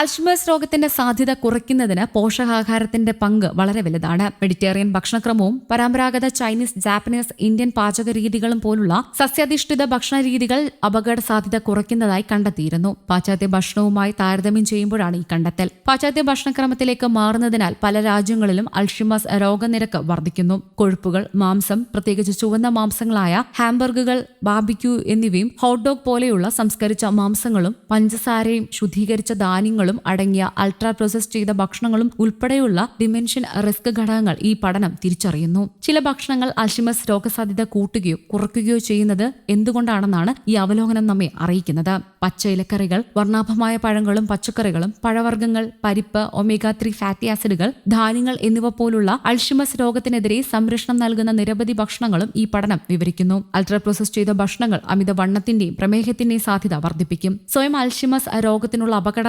Alzheimer's രോഗത്തിന്റെ സാധ്യത കുറയ്ക്കുന്നതിന് പോഷകാഹാരത്തിന്റെ പങ്ക് വളരെ വലുതാണ്. മെഡിറ്റേറിയൻ ഭക്ഷണക്രമവും പരമ്പരാഗത ചൈനീസ് ജാപ്പനീസ് ഇന്ത്യൻ പാചക രീതികളും പോലുള്ള സസ്യാധിഷ്ഠിത ഭക്ഷണ രീതികൾ അപകട സാധ്യത കുറയ്ക്കുന്നതായി കണ്ടെത്തിയിരുന്നു. പാശ്ചാത്യ ഭക്ഷണവുമായി താരതമ്യം ചെയ്യുമ്പോഴാണ് ഈ കണ്ടെത്തൽ. പാശ്ചാത്യ ഭക്ഷണക്രമത്തിലേക്ക് മാറുന്നതിനാൽ പല രാജ്യങ്ങളിലും അൽഷിമസ് രോഗനിരക്ക് വർദ്ധിക്കുന്നു. കൊഴുപ്പുകൾ മാംസം പ്രത്യേകിച്ച് ചുവന്ന മാംസങ്ങളായ ഹാംബർഗുകൾ ബാബിക്യൂ എന്നിവയും ഹോട്ട് ഡോഗ് പോലെയുള്ള സംസ്കരിച്ച മാംസങ്ങളും പഞ്ചസാരയും ശുദ്ധീകരിച്ച ധാന്യങ്ങളും അടങ്ങിയ അൾട്രാ പ്രോസസ് ചെയ്ത ഭക്ഷണങ്ങളും ഉൾപ്പെടെയുള്ള ഡിമെൻഷൻ റിസ്ക് ഘടകങ്ങൾ ഈ പഠനം തിരിച്ചറിയുന്നു. ചില ഭക്ഷണങ്ങൾ അൽഷിമസ് രോഗസാധ്യത കൂട്ടുകയോ കുറയ്ക്കുകയോ ചെയ്യുന്നത് എന്തുകൊണ്ടാണെന്നാണ് ഈ അവലോകനം നമ്മെ അറിയിക്കുന്നത്. പച്ച ഇലക്കറികൾ വർണാഭമായ പഴങ്ങളും പച്ചക്കറികളും പഴവർഗങ്ങൾ പരിപ്പ് ഒമേഗ ത്രീ ഫാറ്റി ആസിഡുകൾ ധാന്യങ്ങൾ എന്നിവ പോലുള്ള അൾഷിമസ് രോഗത്തിനെതിരെ സംരക്ഷണം നൽകുന്ന നിരവധി ഭക്ഷണങ്ങളും ഈ പഠനം വിവരിക്കുന്നു. അൾട്രാ പ്രോസസ് ചെയ്ത ഭക്ഷണങ്ങൾ അമിത വണ്ണത്തിന്റെയും പ്രമേഹത്തിന്റെയും സാധ്യത വർദ്ധിപ്പിക്കും. സ്വയം അൽഷിമസ് രോഗത്തിനുള്ള അപകട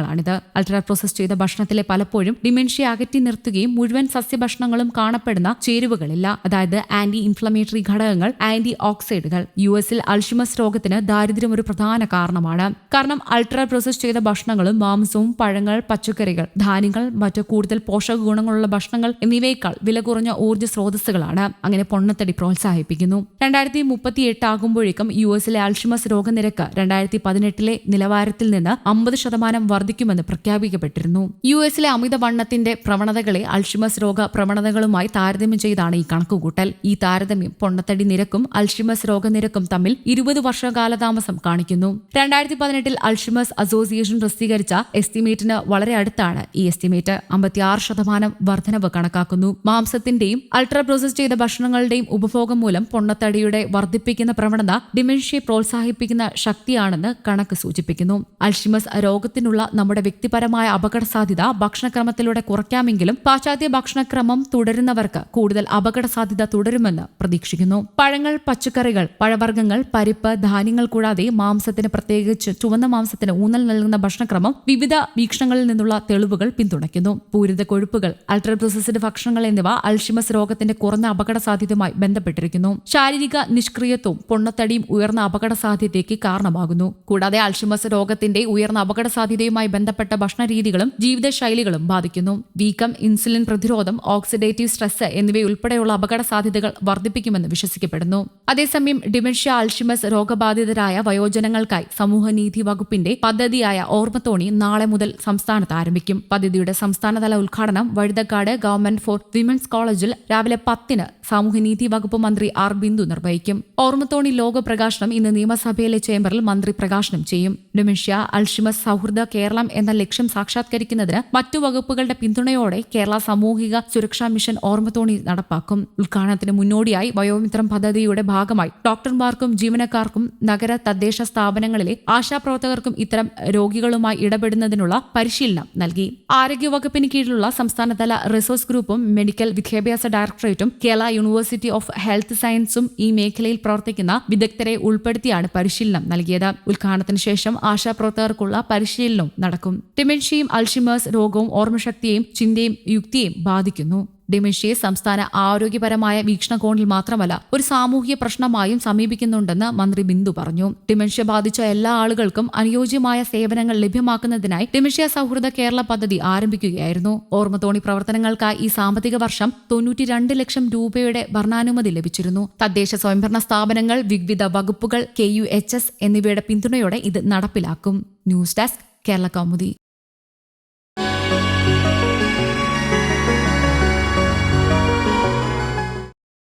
ഘടകങ്ങളാണിത് അൾട്രാ പ്രോസസ് ചെയ്ത ഭക്ഷണത്തിലെ പലപ്പോഴും ഡിമെൻഷ്യ അകറ്റി നിർത്തുകയും മുഴുവൻ സസ്യഭക്ഷണങ്ങളും കാണപ്പെടുന്ന ചേരുവകളില്ല. അതായത് ആന്റി ഇൻഫ്ലമേറ്ററി ഘടകങ്ങൾ ആന്റി ഓക്സൈഡുകൾ യു എസിൽ അൾഷിമസ് രോഗത്തിന് ദാരിദ്ര്യം ഒരു പ്രധാന കാരണമാണ്. കാരണം അൾട്രാ പ്രോസസ് ചെയ്ത ഭക്ഷണങ്ങളും മാംസവും പഴങ്ങൾ പച്ചക്കറികൾ ധാന്യങ്ങൾ മറ്റു കൂടുതൽ പോഷക ഗുണങ്ങളുള്ള ഭക്ഷണങ്ങൾ എന്നിവയേക്കാൾ വില കുറഞ്ഞ ഊർജ സ്രോതസ്സുകളാണ്. അങ്ങനെ പൊണ്ണത്തടി പ്രോത്സാഹിപ്പിക്കുന്നു. രണ്ടായിരത്തി മുപ്പത്തി എട്ട് ആകുമ്പോഴേക്കും യു എസിലെ അൾഷിമസ് രോഗനിരക്ക് രണ്ടായിരത്തി പതിനെട്ടിലെ നിലവാരത്തിൽ നിന്ന് അമ്പത് ശതമാനം വർദ്ധിക്കുമെന്ന് പ്രഖ്യാപിക്കപ്പെട്ടിരുന്നു. യു എസിലെ അമിതവണ്ണത്തിന്റെ പ്രവണതകളെ അൾഷിമസ് രോഗ പ്രവണതകളുമായി താരതമ്യം ചെയ്താണ് ഈ കണക്കുകൂട്ടൽ. ഈ താരതമ്യം പൊണ്ണത്തടി നിരക്കും അൾഷിമസ് രോഗനിരക്കും തമ്മിൽ ഇരുപത് വർഷ കാലതാമസം കാണിക്കുന്നു. രണ്ടായിരത്തി പതിനെട്ടിൽ അൾഷിമസ് അസോസിയേഷൻ പ്രസിദ്ധീകരിച്ച എസ്റ്റിമേറ്റിന് വളരെ അടുത്താണ് ഈ എസ്റ്റിമേറ്റ്. അമ്പത്തിയാറ് ശതമാനം വർധനവ് കണക്കാക്കുന്നു. മാംസത്തിന്റെയും അൾട്രാ പ്രോസസ് ചെയ്ത ഭക്ഷണങ്ങളുടെയും ഉപഭോഗം മൂലം പൊണ്ണത്തടിയുടെ വർദ്ധിപ്പിക്കുന്ന പ്രവണത ഡിമെൻഷ്യയെ പ്രോത്സാഹിപ്പിക്കുന്ന ശക്തിയാണെന്ന് കണക്ക് സൂചിപ്പിക്കുന്നു. അൾഷിമസ് രോഗത്തിനുള്ള നമ്മുടെ വ്യക്തിപരമായ അപകട സാധ്യത ഭക്ഷണക്രമത്തിലൂടെ കുറയ്ക്കാമെങ്കിലും പാശ്ചാത്യ ഭക്ഷണക്രമം തുടരുന്നവർക്ക് കൂടുതൽ അപകട സാധ്യത തുടരുമെന്ന് പ്രതീക്ഷിക്കുന്നു. പഴങ്ങൾ പച്ചക്കറികൾ പഴവർഗങ്ങൾ പരിപ്പ് ധാന്യങ്ങൾ കൂടാതെ മാംസത്തിന് പ്രത്യേകിച്ച് ചുവന്ന മാംസത്തിന് ഊന്നൽ നൽകുന്ന ഭക്ഷണക്രമം വിവിധ വീക്ഷണങ്ങളിൽ നിന്നുള്ള തെളിവുകൾ പിന്തുണയ്ക്കുന്നു. പൂരിത കൊഴുപ്പുകൾ അൾട്രാപ്രോസസ്ഡ് ഭക്ഷണങ്ങൾ എന്നിവ അൾഷിമസ് രോഗത്തിന്റെ കുറഞ്ഞ അപകട സാധ്യതയുമായി ബന്ധപ്പെട്ടിരിക്കുന്നു. ശാരീരിക നിഷ്ക്രിയത്വവും പൊണ്ണത്തടിയും ഉയർന്ന അപകട സാധ്യതയ്ക്ക് കാരണമാകുന്നു. കൂടാതെ അൾഷിമസ് രോഗത്തിന്റെ ഉയർന്ന അപകട സാധ്യതയുമായി ബന്ധപ്പെട്ട ഭക്ഷണ രീതികളും ജീവിതശൈലികളും ബാധിക്കുന്നു. വീക്കം ഇൻസുലിൻ പ്രതിരോധം ഓക്സിഡേറ്റീവ് സ്ട്രെസ് എന്നിവയുൾപ്പെടെയുള്ള അപകട സാധ്യതകൾ വർദ്ധിപ്പിക്കുമെന്ന് വിശ്വസിക്കപ്പെടുന്നു. അതേസമയം ഡിമെൻഷ്യ ആൽഷിമസ് രോഗബാധിതരായ വയോജനങ്ങൾക്കായി സമൂഹനീതി വകുപ്പിന്റെ പദ്ധതിയായ ഓർമ്മത്തോണി നാളെ മുതൽ സംസ്ഥാനത്ത് ആരംഭിക്കും. പദ്ധതിയുടെ സംസ്ഥാനതല ഉദ്ഘാടനം വഴുതക്കാട് ഗവൺമെന്റ് ഫോർ വിമൻസ് കോളേജിൽ രാവിലെ പത്തിന് സാമൂഹ്യനീതി വകുപ്പ് മന്ത്രി ആർ ബിന്ദു നിർവഹിക്കും. ഓർമ്മത്തോണി ലോക പ്രകാശനം ഇന്ന് നിയമസഭയിലെ ചേംബറിൽ മന്ത്രി പ്രകാശനം ചെയ്യും. ഡിമെൻഷ്യ അൽഷിമസ് സൗഹൃദ കേരളം എന്ന ലക്ഷ്യം സാക്ഷാത്കരിക്കുന്നതിന് മറ്റു വകുപ്പുകളുടെ പിന്തുണയോടെ കേരള സാമൂഹിക സുരക്ഷാ മിഷൻ ഓർമ്മത്തോണി നടപ്പാക്കും. ഉദ്ഘാടനത്തിന് മുന്നോടിയായി വയോമിത്രം പദ്ധതിയുടെ ഭാഗമായി ഡോക്ടർമാർക്കും ജീവനക്കാർക്കും നഗര തദ്ദേശ സ്ഥാപനങ്ങളിലെ ആശാപ്രവർത്തകർക്കും ഇത്തരം രോഗികളുമായി ഇടപെടുന്നതിനുള്ള പരിശീലനം നൽകി. ആരോഗ്യവകുപ്പിന് കീഴിലുള്ള സംസ്ഥാനതല റിസോഴ്സ് ഗ്രൂപ്പും മെഡിക്കൽ വിദ്യാഭ്യാസ ഡയറക്ടറേറ്റും കേരള യൂണിവേഴ്സിറ്റി ഓഫ് ഹെൽത്ത് സയൻസും ഈ മേഖലയിൽ പ്രവർത്തിക്കുന്ന വിദഗ്ധരെ ഉൾപ്പെടുത്തിയാണ് പരിശീലനം നൽകിയത്. ഉദ്ഘാടനത്തിന് ശേഷം ആശാപ്രവർത്തകർക്കുള്ള പരിശീലനവും നടക്കും. ഡിമെൻഷ്യയും അൾഷിമേഴ്സ് രോഗവും ഓർമ്മശക്തിയെയും ചിന്തയും യുക്തിയെയും ബാധിക്കുന്നു. ഡിമെൻഷ്യയെ സംസ്ഥാന ആരോഗ്യപരമായ വീക്ഷണകോണിൽ മാത്രമല്ല ഒരു സാമൂഹിക പ്രശ്നമായും സമീപിക്കുന്നുണ്ടെന്ന് മന്ത്രി ബിന്ദു പറഞ്ഞു. ഡിമെൻഷ്യ ബാധിച്ച എല്ലാ ആളുകൾക്കും അനുയോജ്യമായ സേവനങ്ങൾ ലഭ്യമാക്കുന്നതിനായി ഡിമെൻഷ്യ സൗഹൃദ കേരള പദ്ധതി ആരംഭിക്കുകയായിരുന്നു. ഓർമ്മത്തോണി പ്രവർത്തനങ്ങൾക്കായി ഈ സാമ്പത്തിക വർഷം തൊണ്ണൂറ്റിരണ്ട് ലക്ഷം രൂപയുടെ ഭരണാനുമതി ലഭിച്ചിരുന്നു. തദ്ദേശ സ്വയംഭരണ സ്ഥാപനങ്ങൾ വിവിധ വകുപ്പുകൾ കെ യു എച്ച് എസ് എന്നിവയുടെ പിന്തുണയോടെ ഇത് നടപ്പിലാക്കും. News desk Kerala Kaumudi